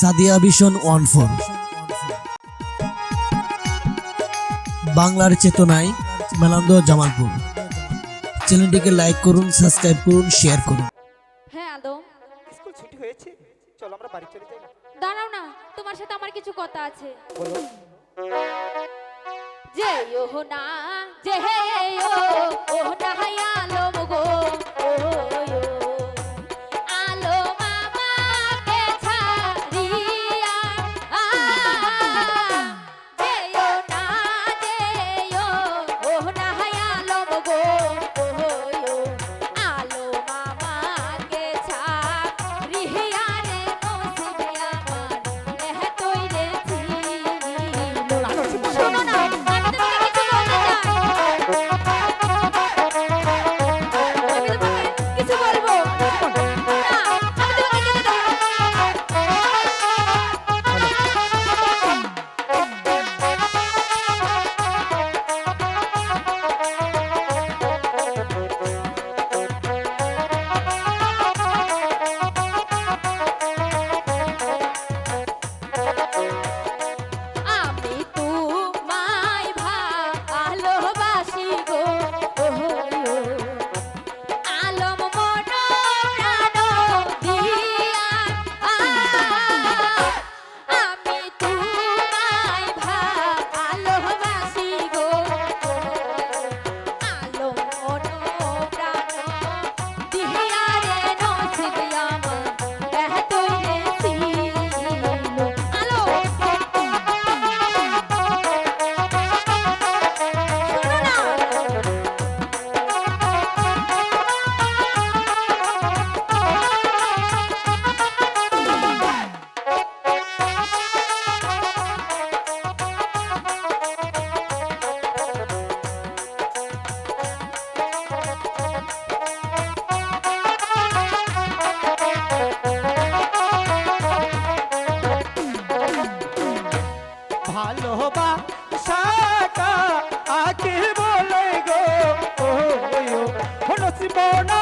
Sadia vision one four. বাংলার চেতনায় মেলান্দ জামালপুর। চ্যানেলটিকে লাইক করুন সাবস্ক্রাইব করুন শেয়ার করুন। হ্যাঁ আদম। স্কুল ছুটি হয়েছে। চলো আমরা বাড়ি চলে যাই। দাঁড়াও না তোমার সাথে আমার কিছু কথা আছে। যে না যে ও না হায়া লোহবা সাকা আকে বলে গো ও নসিব না